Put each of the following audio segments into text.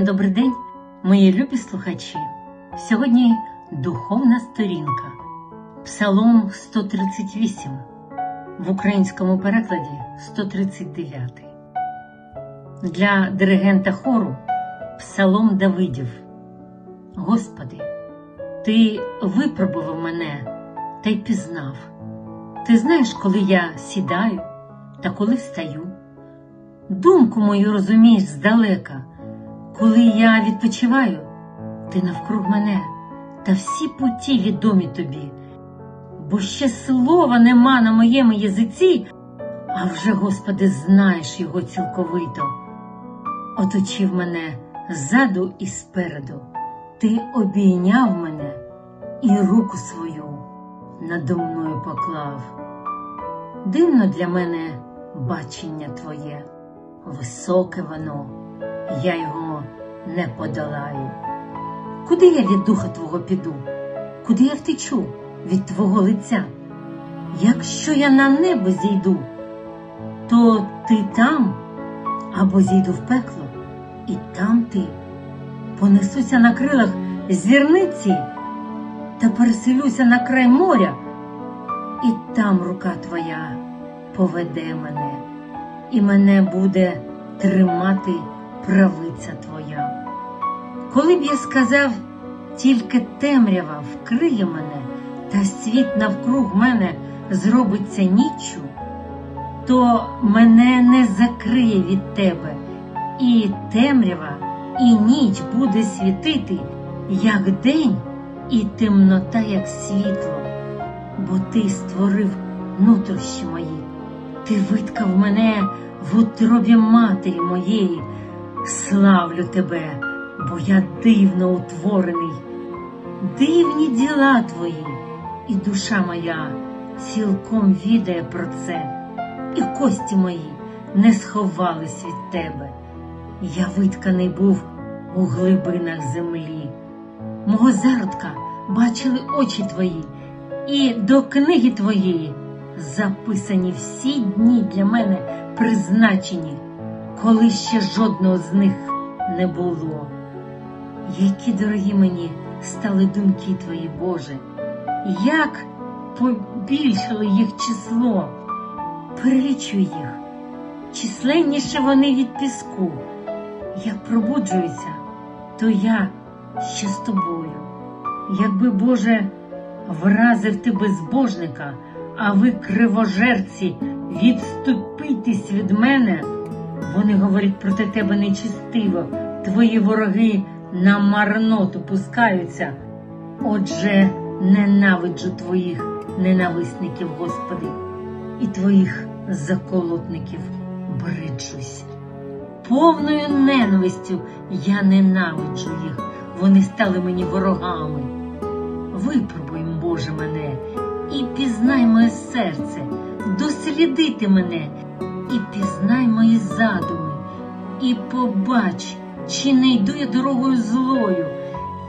Добрий день, мої любі слухачі. Сьогодні духовна сторінка, Псалом 138, в українському перекладі 139. Для диригента хору Псалом Давидів. Господи, Ти випробував мене та й пізнав. Ти знаєш, коли я сідаю та коли встаю. Думку мою розумієш здалека. Коли я відпочиваю, ти навкруг мене та всі путі відомі тобі, бо ще слова нема на моєму язиці, а вже, Господи, знаєш його цілковито. Оточив мене ззаду і спереду, ти обійняв мене і руку свою надо мною поклав. Дивно для мене бачення Твоє, високе воно я його не подолаю. Куди я від духа Твого піду? Куди я втечу від Твого лиця? Якщо я на небо зійду, то ти там або зійду в пекло, і там ти понесуся на крилах зірниці та переселюся на край моря, і там рука Твоя поведе мене, і мене буде тримати правиця твоя. Коли б я сказав, тільки темрява вкриє мене, та світ навкруг мене зробиться ніччю, то мене не закриє від тебе, і темрява, і ніч буде світити, як день, і темнота, як світло, бо ти створив нутрощі мої, ти виткав мене в утробі матері моєї. Славлю тебе, бо я дивно утворений, дивні діла твої, і душа моя цілком відає про це, і кості мої не сховались від тебе. Я витканий був у глибинах землі. Мого зародка бачили очі твої, і до книги твоєї записані всі дні для мене призначені коли ще жодного з них не було. Які дорогі мені стали думки твої, Боже, як побільшило їх число, перелічу їх, численніше вони від піску. Як пробуджуюся, то я ще з тобою. Якби, Боже, вразив ти безбожника, а ви, кривожерці, відступитесь від мене. Вони говорять проти тебе нечистиво, твої вороги на марноту пускаються. Отже, ненавиджу твоїх ненависників, Господи, і твоїх заколотників бриджусь. Повною ненавистю я ненавиджу їх, вони стали мені ворогами. Випробуй, Боже, мене і пізнай моє серце, дослідити мене і пізнай мої задуми, і побач, чи не йду я дорогою злою,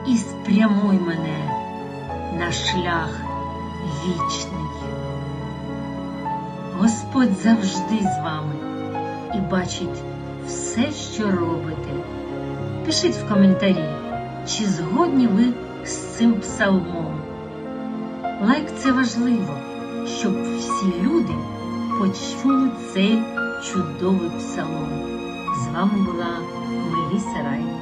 і спрямуй мене на шлях вічний. Господь завжди з вами і бачить все, що робите. Пишіть в коментарі, чи згодні ви з цим псалмом. Лайк це важливо, щоб всі люди почули цей чудовий псалом. З вами була Viscerai